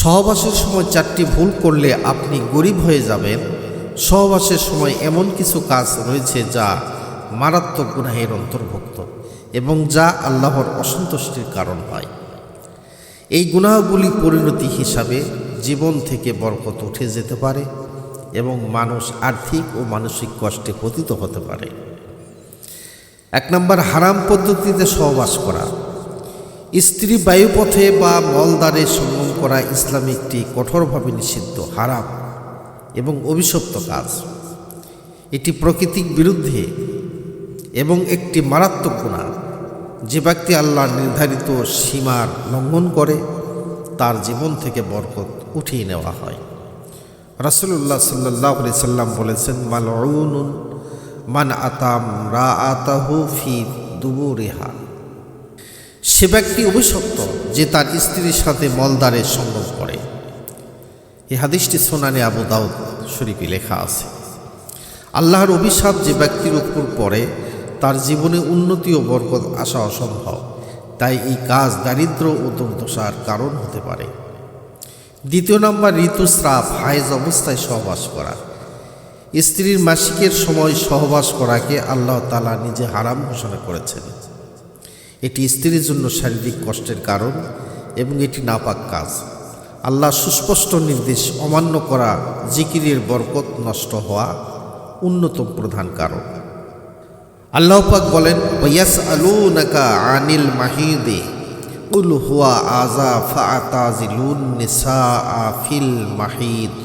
সহবাসের সময় চারটি ভুল করলে আপনি গরিব হয়ে যাবেন। সহবাসের সময় এমন কিছু কাজ রয়েছে যা মারাত্মক গুনাহের অন্তর্ভুক্ত এবং যা আল্লাহর অসন্তুষ্টির কারণ হয়। এই গুনাহগুলি পরিণতি হিসাবে জীবন থেকে বরকত উঠে যেতে পারে এবং মানুষ আর্থিক ও মানসিক কষ্টে পতিত হতে পারে। এক নম্বর, হারাম পদ্ধতিতে সহবাস করা। স্ত্রী বায়ুপথে বা মলদ্বারে সঙ্গম করা ইসলামে একটি কঠোরভাবে নিষিদ্ধ, হারাম এবং অভিশপ্ত কাজ। এটি প্রকৃতিক বিরুদ্ধে এবং একটি মারাত্মক গুণা যে ব্যক্তি আল্লাহর নির্ধারিত সীমার লঙ্ঘন করে, তার জীবন থেকে বরকত উঠিয়ে নেওয়া হয়। রাসুল্লাহ সাল্লাহ সাল্লাম বলেছেন মালউন মান আতাম রা আতাহু ফি দুবুরেহা। সে ব্যক্তি অভিশপ্ত যে তার স্ত্রীর সাথে মলদারের সঙ্গম করে। এ হাদিসটি সোনানে আবু দাউদ শরীফে লেখা আছে। আল্লাহর অভিশাপ যে ব্যক্তির উপর পড়ে, তার জীবনে উন্নতি ও বরকত আসা অসম্ভব। তাই এই কাজ দারিদ্র ও দুর্দশার কারণ হতে পারে। দ্বিতীয় নম্বর, ঋতুস্রাব, হায়েজ অবস্থায় সহবাস করা। স্ত্রীর মাসিকের সময় সহবাস করাকে আল্লাহ তালা নিজে হারাম ঘোষণা করেছেন। এটি স্ত্রীর জন্য শারীরিক কষ্টের কারণ এবং এটি নাপাক কাজ। আল্লাহ সুস্পষ্ট নির্দেশ অমান্য করা জিকিরের বরকত নষ্ট হওয়া অন্যতম প্রধান কারণ। আল্লাহ পাক বলেন আলু নাকা আনিল মাহিদে উল হুয়া আজা ফাতাজিলুন নিসা ফিল মাহিদ,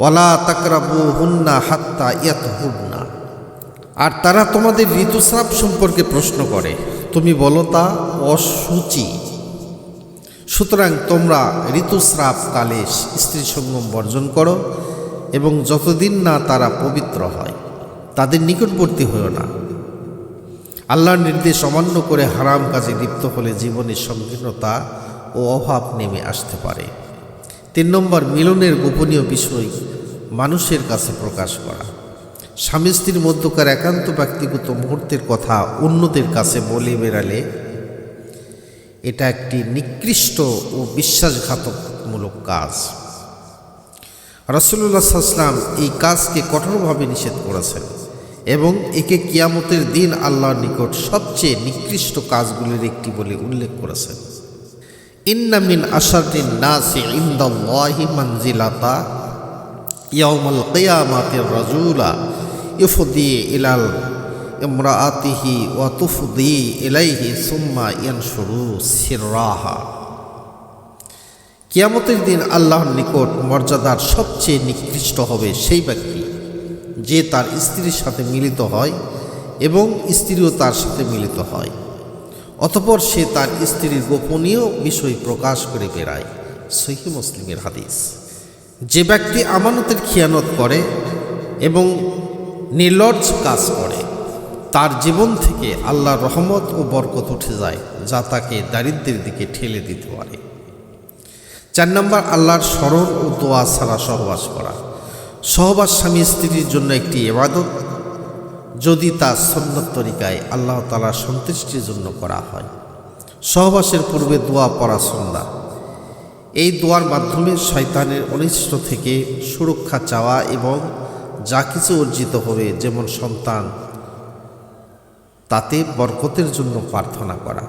ওয়ালা তাকরাবু হুন্না হাত্তা ইয়াত হুন্না আর তারা তোমাদের ঋতুস্রাব সম্পর্কে প্রশ্ন করে। তুমি বলো তা অসুচি সুতরাং তোমরা ঋতুস্রাব কালে স্ত্রী সঙ্গম বর্জন করো এবং যতদিন না তারা পবিত্র হয়, তাদের নিকটবর্তী হয়েও না। আল্লাহর নির্দেশ অমান্য করে হারাম কাজে লিপ্ত হলে জীবনের সংকীর্ণতা ও অভাব নেমে আসতে পারে। তিন নম্বর, মিলনের গোপনীয় বিষয় মানুষের কাছে প্রকাশ করা। স্বামী স্ত্রীর মধ্যকার একান্ত ব্যক্তিগত মুহূর্তের কথা অন্যদের কাছে বলে বেড়ালে এটা একটি নিকৃষ্ট ও বিশ্বাসঘাতকমূলক কাজ। রসুল্লাহ সাল্লাম এই কাজকে কঠোরভাবে নিষেধ করেছেন এবং একে কিয়ামতের দিন আল্লাহর নিকট সবচেয়ে নিকৃষ্ট কাজগুলির একটি বলে উল্লেখ করেছেন। ইন্নামিন আশারিন নাসি ইন্দাল্লাহি মানজিলাতা ইয়াউমাল কিয়ামাতির রাজুলা ইফদি ইলাল ইমরাআতিহি ওয়া তুফদি ইলাইহি সুম্মা ইয়ানশুরু সিররাহা। কিয়ামতের দিন আল্লাহর নিকট মর্যাদার সবচেয়ে নিকৃষ্ট হবে সেই ব্যক্তি যে তার স্ত্রীর সাথে মিলিত হয় এবং স্ত্রীও তার সাথে মিলিত হয়। অতপর সে তার স্ত্রীর গোপনীয় বিষয় প্রকাশ করে বেড়ায়। সহি মুসলিমের হাদিস। যে ব্যক্তি আমানতের খিয়ানত করে এবং নির্লজ্জ কাজ করে। তার জীবন থেকে আল্লাহর রহমত ও বরকত উঠে যায়, যা তাকে দারিদ্রের দিকে ঠেলে দিতে পারে। চার নম্বর, আল্লাহর স্মরণ ও দোয়া ছাড়া সহবাস করা। সহবাস স্বামী স্ত্রীর জন্য একটি এবাদত যদি তা সন্ন্যত তরিকায় আল্লাহ তালার সন্তুষ্টির জন্য করা হয়। সহবাসের পূর্বে দোয়া পড়া সন্ধ্যা এই দোয়ার মাধ্যমে শয়তানের অনিষ্ট থেকে সুরক্ষা চাওয়া এবং যা কিছু অর্জিত হবে যেমন সন্তান তাতে বরকতের জন্য প্রার্থনা করা।